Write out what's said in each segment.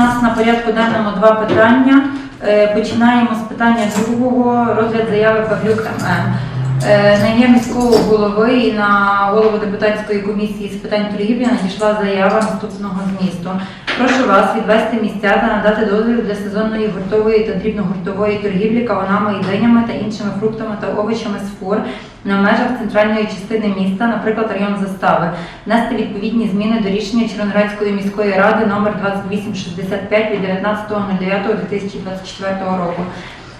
нас на порядку денному два питання. Е, Починаємо з питання другого розгляд заяви Павлюк. Е, На ім'я міського голови і на голову депутатської комісії з питань торгівлі надійшла заява наступного змісту. Прошу вас відвести місця та надати дозвіл для сезонної гуртової та дрібногуртової торгівлі кавунами і та іншими фруктами та овочами з фур на межах центральної частини міста, наприклад, район застави, внести відповідні зміни до рішення Червоноградської міської ради номер 2865 від 19.09.2024 року.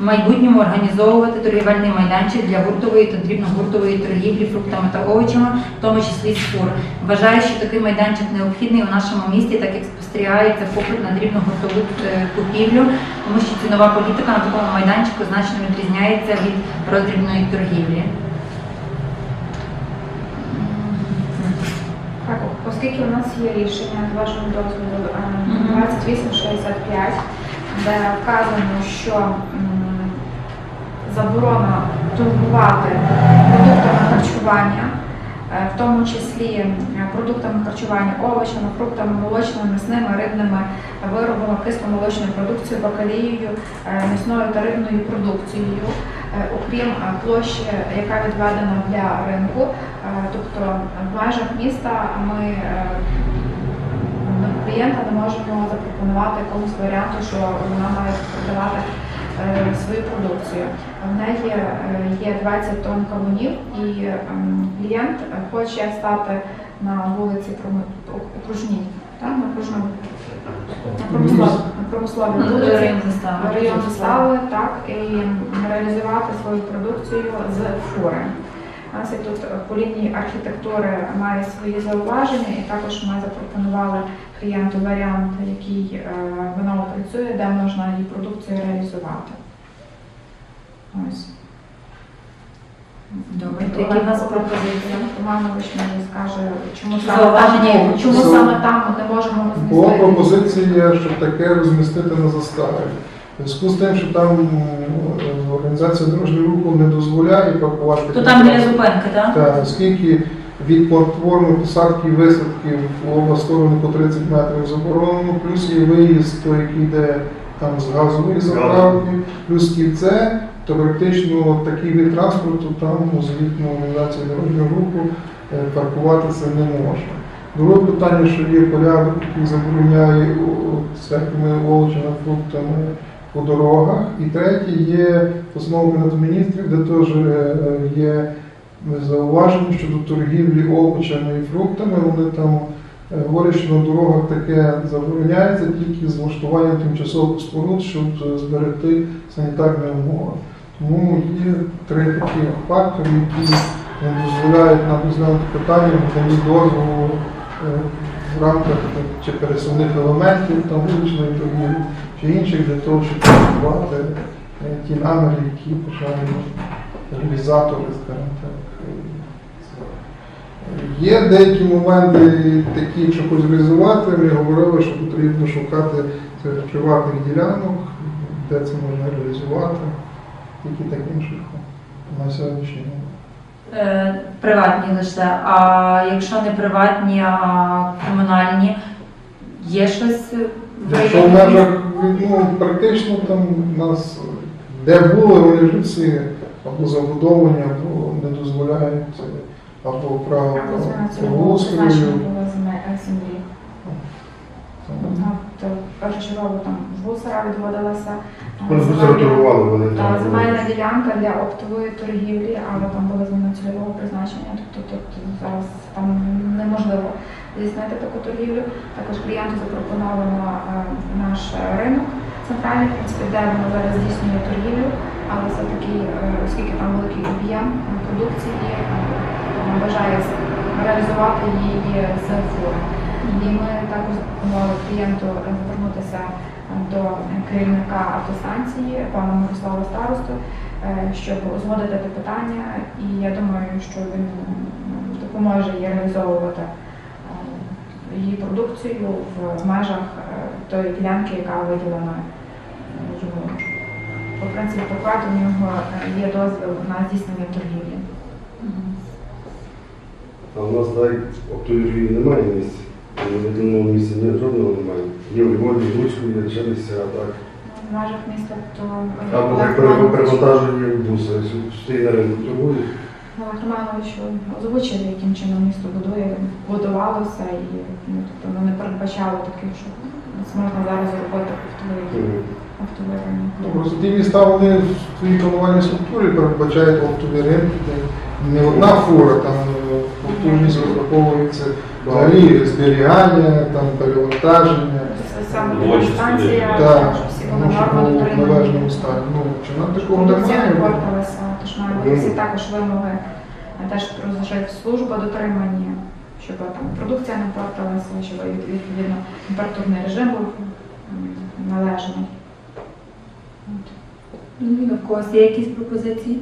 В майбутньому організовувати торгівельний майданчик для гуртової та дрібногуртової торгівлі фруктами та овочами, в тому числі з фур. Вважаю, що такий майданчик необхідний у нашому місті, так як спостерігається попит на дрібногуртову е, купівлю, тому що цінова політика на такому майданчику значно відрізняється від роздрібної торгівлі. Так, оскільки у нас є рішення з вашого дозволу е, Мгм. 2865, де вказано, що заборона торгувати продуктами харчування, в тому числі е, продуктами харчування, овочами, фруктами, молочними, м'ясними, рибними виробами, кисломолочною продукцією, бакалією, е, м'ясною та рибною продукцією, е, окрім е, площі, яка відведена для ринку. Е, Тобто в межах міста ми е, клієнта не можемо запропонувати якомусь варіанту, що вона має продавати е, свою продукцію. В неї е, є 20 тонн кавунів, і ем, клієнт е, хоче стати на вулиці так, на окружному на промисловій, на промисловій Ну, район застави. Так, і реалізувати свою продукцію з фури. У нас і тут е, по лінії архітектури має свої зауваження, і також ми запропонували клієнту варіант, який вона опрацює, де можна її продукцію реалізувати. Ось. Добре, то які в нас пропозиції? Романович мені скаже, чому саме там, які? чому За- саме там ми не можемо Була розмістити. пропозиція, щоб таке розмістити на заставі. В зв'язку з тим, що там організація дорожнього руху не дозволяє паркувати. То там біля зупинки, так? Так, оскільки від платформи посадки і висадки в сторони по 30 метрів заборонено, плюс є виїзд, той, який йде там з газової заправки, плюс кільце, то практично такий вид транспорту там згідно організації дорожнього руху е, паркуватися не можна. Друге питання, що є порядок, який забороняє всякими овочами, фруктами по дорогах. І третє є постанова Кабінету міністрів, де теж е, є зауваження щодо торгівлі овочами і фруктами. Вони там е, говорять, що на дорогах таке забороняється тільки з влаштуванням тимчасових споруд, щоб е, зберегти санітарні умови. Тому є три такі фактори, які дозволяють нам розглянути питання дозволу е, в рамках чи пересувних елементів там вуличної торгівлі, чи інших для того, щоб працювати ті наміри, які бажають реалізатори, скажімо так. Е, Є деякі моменти такі, хочуть реалізувати, ми говорили, що потрібно шукати приватних ділянок, де це можна реалізувати, тільки таким шляхом на сьогоднішній момент. Е, Приватні лише. А якщо не приватні, а комунальні, є щось Якщо в межах ну, практично там у нас де були, вони всі або забудовані, або не дозволяють, або право Або зміна цільового призначення устрою. було земе- е, землі. Першочергово там з гусара відводилася. земельна- та, земельна ділянка для оптової торгівлі, але там була зміна цільового призначення, тобто тут зараз там неможливо здійснити таку торгівлю. Також клієнту запропоновано е, наш ринок центральний, в принципі, де воно зараз здійснює торгівлю, але все-таки, е, оскільки там великий об'єм продукції, бажає реалізувати її з фури. І ми також запропонували клієнту звернутися е, до керівника автостанції, пана Мирослава Старосту, е, щоб узгодити це питання. І я думаю, що він допоможе їй реалізовувати е, її продукцію в межах тої ділянки, яка виділена йому. По принципі, в нього є дозвіл на здійснення торгівлі. А у нас дай оптовірії немає місця. В одному місці ні, жодного немає. Є в Львові, в Луцьку, є ще місця, так. В межах міста то Або Олег як пере- Романович- буси, стоїть на ринку торгують. Романович озвучив, яким чином місто будує, будувалося, і ну, тобто вони передбачали таких, що можна зараз автовий ринок. Ну, Просто ті міста вони в своїй планувальній структурі передбачають оптові ринки, не одна фура, там е, в розраховується взагалі зберігання, там перевантаження. Саме станція. Так, щоб всі були тому що норми в дотримані. належному стані. Ну, чи нам такого не немає? тож мають всі також вимоги, е, теж про служба дотримані, щоб там продукція не портилася, щоб відповідно температурний режим був належний. От. Ну, В когось є якісь пропозиції?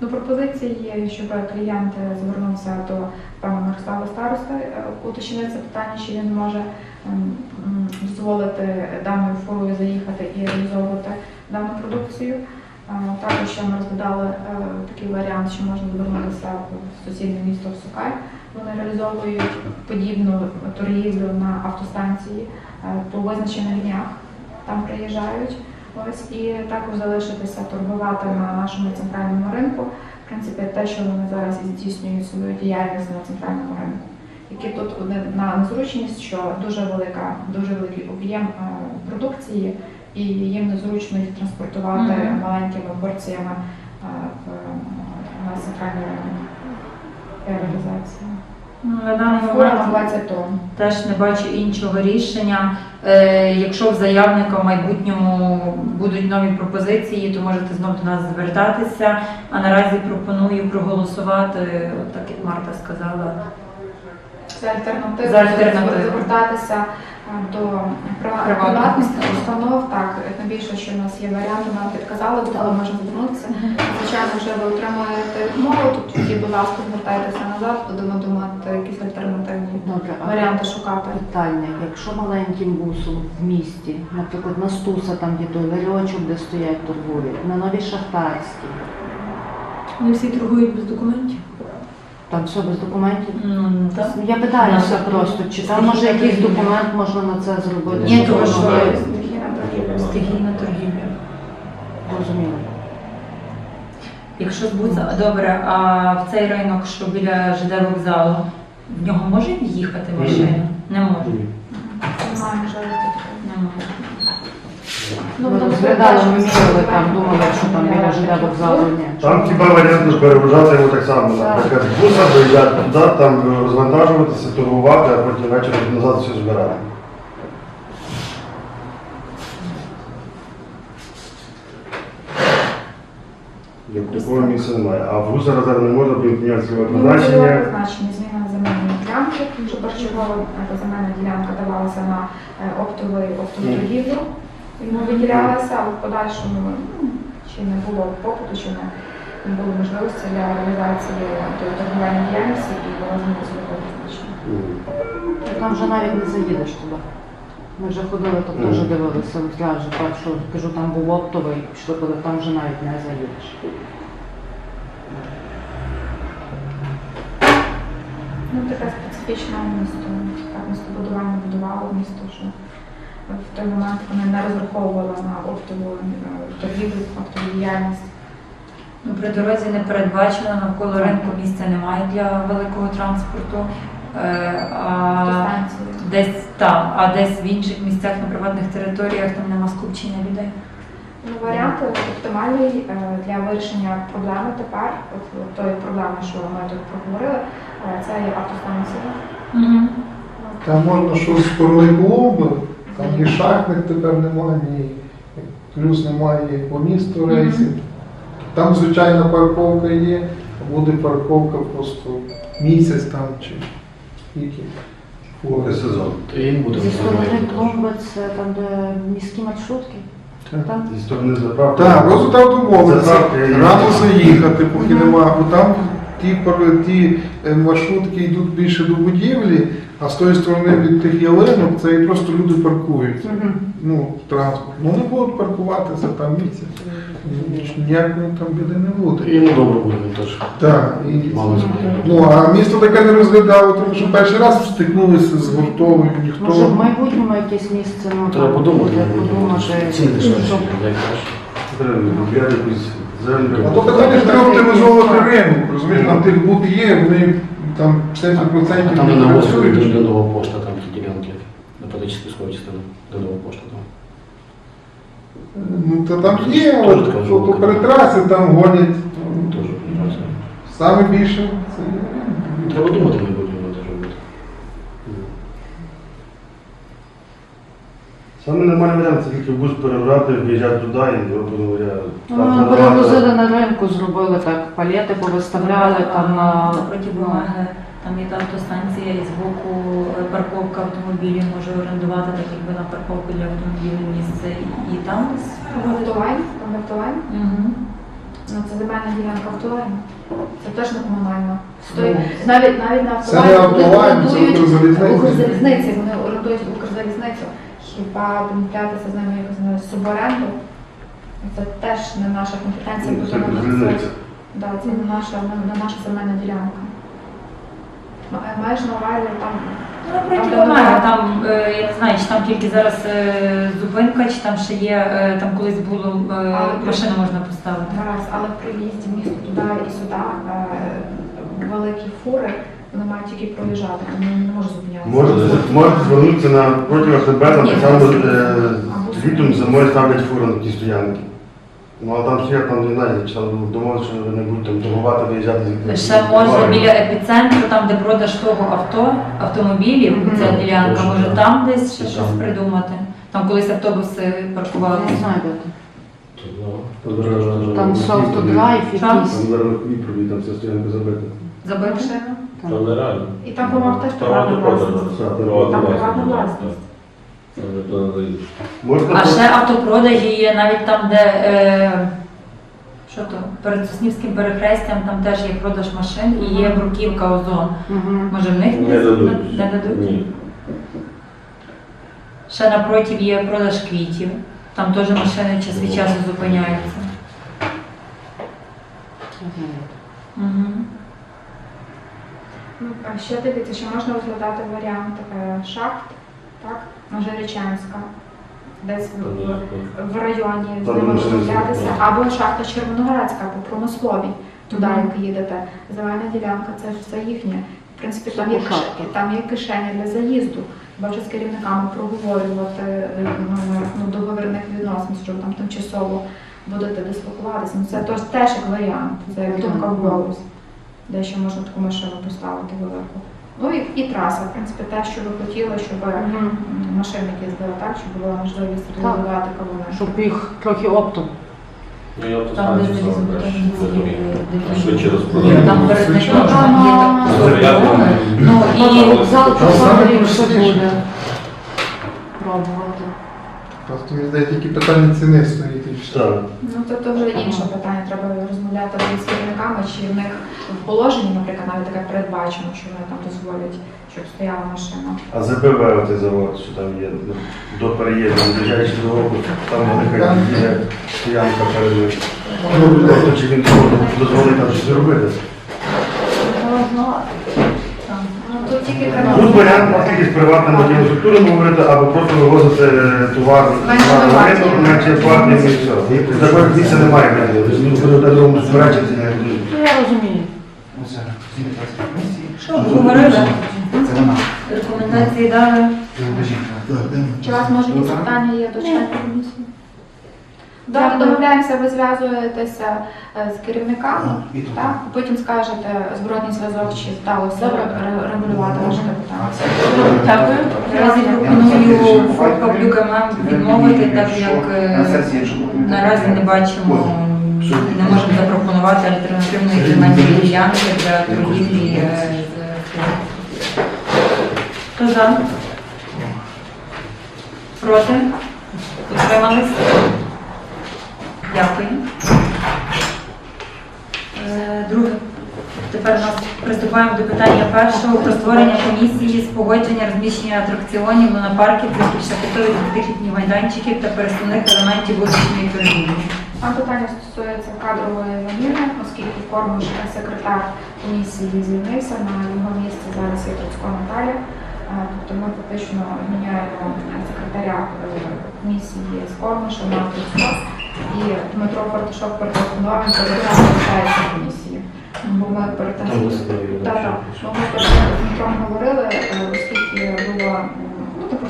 Ну, пропозиції є, щоб клієнт звернувся до пана Мирослава старости, е, уточнити це питання, чи він може ем, дозволити даною фурою заїхати і реалізовувати дану продукцію. Е, Також ще ми розглядали е, такий варіант, що можна звернутися в сусіднє місто в Сукай. Вони реалізовують подібну торгівлю на автостанції по визначених днях. Там приїжджають. Ось і також залишитися торгувати на нашому центральному ринку. В принципі, те, що вони зараз і здійснюють свою діяльність на центральному ринку. Які тут одна незручність, що дуже велика, дуже великий об'єм е, продукції, і їм незручно їх транспортувати Мгм. маленькими порціями е, в, на центральний ринок реалізації. Ну, на даний момент 20 тонн. теж не бачу іншого рішення. Е, якщо в заявника в майбутньому будуть нові пропозиції, то можете знов до нас звертатися. А наразі пропоную проголосувати, от так як Марта сказала. За альтернативу, За альтернативу. звертатися до прива- Приватних приватних установ. Так, тим більше, що в нас є варіанти, нам підказали, до кого можемо звернутися. Звичайно, вже ви отримуєте мову, тут тоді, будь ласка, звертайтеся назад, будемо думати якісь альтернативні Добре, а варіанти шукати. питання, якщо маленьким бусом в місті, наприклад, на Стуса, там є той ларьочок, де стоять торгують, на Новій Шахтарській, Вони всі торгують без документів. Там все без документів. Ну, так. Я питаюся Ну, просто, чи там стихійна може якийсь торгівля. документ можна на це зробити? Ні, тому що- Стихійна торгівля. Стихійна торгівля. Зрозуміло. Якщо збуться, добре, а в цей ринок, що біля ЖД вокзалу, в нього може їхати машина? Не може. Немає можливості. Не може. Ну, розглядали, ми передбачено, там, думали, що там біля ЖД вокзалу ні. Там хіба варіант ж переважати його так само. Наприклад, з буса доїжджати туди, там е, розвантажуватися, торгувати, а потім ввечері назад все збирати. Як такого місця немає. А в зараз не можна прийняти своє Ну, призначення. призначення зміна земельної ділянки, що першочергова е, земельна ділянка давалася на е, оптовий оптову торгівлю. Йому виділялася, в подальшому ну, чи не було попиту, чи не, не було можливості для реалізації торгівельної діяльності і була зміна цільового Там вже навіть не заїдеш туди. Ми вже ходили, там теж Мгм. дивилися, я вже бачу, кажу, там був оптовий, пішли, коли там вже навіть не заїдеш. Ну, таке специфічне місто. Так містобудування будувало місто, що в той момент вони не розраховували на оптову торгівлю, оптову діяльність. Ну, при дорозі не передбачено, навколо ринку місця немає для великого транспорту. Е, а десь там, а десь в інших місцях на приватних територіях там нема скупчення людей. Ну, варіант оптимальний е, для вирішення проблеми тепер, от, тої проблеми, що ми тут проговорили, е, це є автостанція. Там можна що з сторони клубу, там ні шахтних тепер немає, ні плюс немає по місту рейсів. Там звичайна парковка є, а буде парковка просто місяць там чи скільки. Поки сезон. То їм буде Зі сторони клумби це там, де міські маршрутки. Так. Там Зі сторони заправки. Так, просто там домовитися. Заправки. Рано заїхати, поки нема, бо там ті, пар- ті маршрутки йдуть більше до будівлі, а з тої сторони від тих ялинок це і просто люди паркують. Мгм. ну, транспорт. Ну, вони будуть паркуватися там місяць. Ніякої там біди не буде. І ну добре буде теж. Так, і, Мало ну, а місто таке не розглядало, тому що перший раз стикнулися з гуртовою, ніхто. Може в майбутньому якесь місце, ну Треба подумати, мабуть, подумати, ціни що як краще. Треба купляти якусь землю. А то питання ж треба оптимізовувати ринок, розумієш, там тих буд є, вони там 70% А там не не на працюють. де нова пошта, там ті ділянки. На Патичській сході частина, де нова пошта там. Ну, то там є, Теж от, така то, то перетраси там гонять. Теж прекрасно. Саме більше це Треба думати майбутньому теж робити. Саме нормальний варіант це тільки бус перебрати, в'їжджати туди і грубо говоря. Ну, там ми продавати. перевозили на ринку, зробили так, палети повиставляли там на напроти ну, бумаги. Там є та автостанція і збоку е, парковка автомобілів може орендувати так якби на парковку для автомобілів місце і там десь. Автолайн, там автолайн. Мгм. Ну, це земельна ділянка автолайн. Це теж не комунальна. Ну, Стоїть навіть навіть на Це не автолайн вони це орендують Укрзалізниця. Укрзалізниці, вони орендують Укрзалізницю. Хіба домовлятися з ними якось на суборенду? Це теж не наша компетенція, бо Це це не. Да, це не наша, не, не наша земельна ділянка. Ма- Маєш на увазі там Ну, напроти Там, вона- там, е, я не знаю, чи там тільки зараз е, зупинка, чи там ще є, е, там колись було, е, Але машину можна поставити. Зараз, але при в'їзді в місто туди і сюди е, великі фури, вони мають тільки проїжджати, вони не можуть зупинятися. Можете, можете звернутися на АТБ, там Ні, так само це- е, літом зимою ставлять фури на ті стоянки. Ну а там стоять, там не знаю, чи там домовилися, що ви не будуть там торгувати, виїжджати звідти. Ще може біля епіцентру, там де продаж того авто, автомобілів, ця ділянка, Точно, може там десь ще Там. щось придумати. Там колись автобуси паркувалися. не знайдете. Тут, ну, Там софт-драйв Там? якийсь. Там зараз мікробі, там вся стоянка забита. Забити? Машина. там. Там нереально. І там, по-моєму, теж приватна власність. Там приватна власність. Вже не заїдеш. А ще автопродажі є навіть там, де е, що то, перед Соснівським перехрестям, там теж є продаж машин і є бруківка озон. Мгм. Може в них Не десь дадуть. Не дадуть? Ні. Ще напротив є продаж квітів. Там теж машини час від часу зупиняються. Угу. Ну, а ще дивіться, що можна розглядати варіант е, шахт, так, Межирічанська, десь в, в, в районі з Там ними машини розмовлятися, зупиняють. або шахта Червоноградська по промисловій, туди, як їдете. Земельна ділянка це ж все їхнє. В принципі, там є, там є кишеня для заїзду. Бачу з керівниками проговорювати е, ну, ну, договірних відносин, що там тимчасово будете дислокуватися. Ну, це тож теж як варіант, це як думка в голос, де ще можна таку машину поставити велику. Ну і, і траса, в принципі, те, що ви хотіли, щоб м, машини їздили так, щоб була можливість реалізувати кавуни. Щоб їх трохи оптом. Ну, я Там, де е, швидше розпродати. Там перед ним Ну, Ну і ліпше простіше. буде пробувати. Просто мені здається, тільки питання ціни стоїть і все. Так. Ну то, то вже інше питання. Треба розмовляти з керівниками, чи в них в положенні, наприклад, навіть таке передбачено, що вони там дозволять, щоб стояла машина. А ЗПВ оцей завод, що там є, ну, до переїзду, доїжджаючи до року, там велика є стоянка перед ним. Ну, Чи він дозволить там щось зробити? там. Тут тільки Тут варіант тільки з приватними інфраструктурами говорити, або просто вивозити е, товар на ринок, менше платний і все. Такого місця немає, я розумію. Що, говорили? Рекомендації дали. Чи у вас може якісь питання є до комісії? Добре, домовляємося, ви зв'язуєтеся е, з керівниками, так? Потім скажете зворотній зв'язок, чи вдалося регулювати ваше питання. Дякую. Наразі пропоную Павлюка відмовити, так як е, наразі не бачимо, не можемо запропонувати альтернативної земельної ділянки для торгівлі. е, Хто за? Проти? Утримались? Дякую. Е, Друге. Тепер нас приступаємо до питання першого про створення комісії з погодження розміщення атракціонів, лунопарків, більшопитових відкритих майданчиків та пересувних елементів вуличної торгівлі. Там питання стосується кадрової заміни, оскільки Кормуш секретар комісії звільнився на його місці зараз є Троцько Наталя. Тобто ми фактично міняємо секретаря е, комісії з Кормуша на Троцько. І Дмитро Фартушок перетелефонував, він передав залишається комісії. Бо ми перед Дмитром говорили, е, оскільки було ну, типу,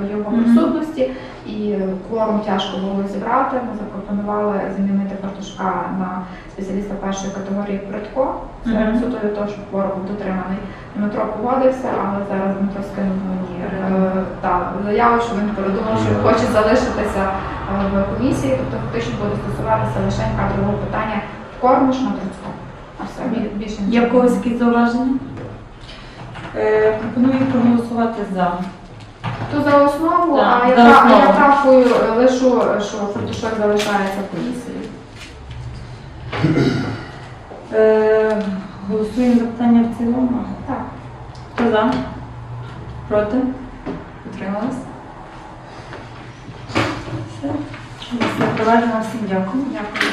в його присутності, і кворум тяжко було зібрати. Ми запропонували замінити Фартушка на спеціаліста першої категорії Притко. Це з метою того, щоб кворум був дотриманий. Дмитро погодився, але зараз Дмитро скинув мені е, та, заяву, що він передумав, що хоче залишитися е, в комісії, тобто фактично буде стосуватися лише кадрового питання в Кормуш на Труцько. А все більше Є нічого. в когось якісь зауваження? Е, пропоную проголосувати за. То за основу, Так, а я, за пра- основу. я правкою е, лишу, що Фартушок залишається в комісії. Е, голосуємо за питання в цілому. Так. Хто за? Проти? Утрималась? Все. Проведено. Всім дякую. Дякую.